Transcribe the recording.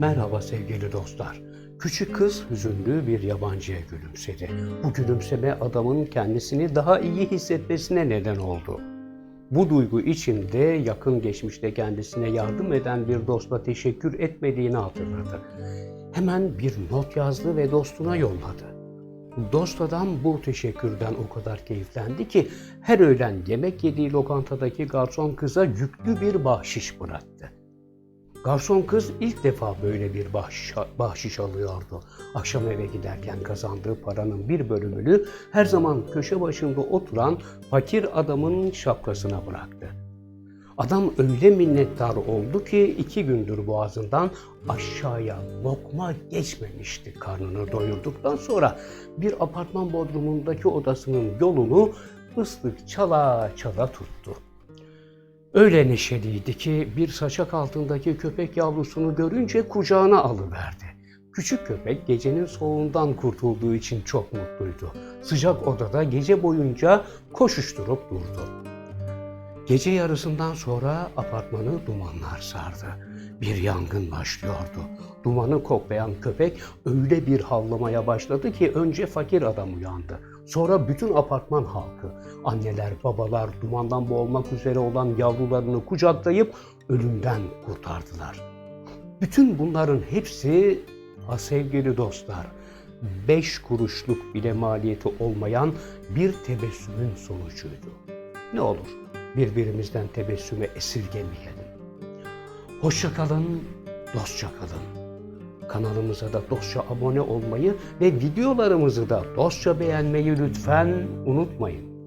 Merhaba sevgili dostlar. Küçük kız hüzünlü bir yabancıya gülümsedi. Bu gülümseme adamın kendisini daha iyi hissetmesine neden oldu. Bu duygu içinde yakın geçmişte kendisine yardım eden bir dosta teşekkür etmediğini hatırladı. Hemen bir not yazdı ve dostuna yolladı. Dost adam bu teşekkürden o kadar keyiflendi ki her öğlen yemek yediği lokantadaki garson kıza yüklü bir bahşiş bıraktı. Garson kız ilk defa böyle bir bahşiş, bahşiş alıyordu. Akşam eve giderken kazandığı paranın bir bölümünü her zaman köşe başında oturan fakir adamın şapkasına bıraktı. Adam öyle minnettar oldu ki iki gündür boğazından aşağıya lokma geçmemişti karnını doyurduktan sonra bir apartman bodrumundaki odasının yolunu ıslık çala çala tuttu. Öyle neşeliydi ki bir saçak altındaki köpek yavrusunu görünce kucağına alıverdi. Küçük köpek gecenin soğuğundan kurtulduğu için çok mutluydu. Sıcak odada gece boyunca koşuşturup durdu. Gece yarısından sonra apartmanı dumanlar sardı. Bir yangın başlıyordu. Dumanı koklayan köpek öyle bir havlamaya başladı ki önce fakir adam uyandı. Sonra bütün apartman halkı, anneler, babalar dumandan boğulmak üzere olan yavrularını kucaklayıp ölümden kurtardılar. Bütün bunların hepsi ha sevgili dostlar, beş kuruşluk bile maliyeti olmayan bir tebessümün sonucuydu. Ne olur birbirimizden tebessümü esirgemeyelim. Hoşça kalın, dostça kalın. Kanalımıza da dostça abone olmayı ve videolarımızı da dostça beğenmeyi lütfen unutmayın.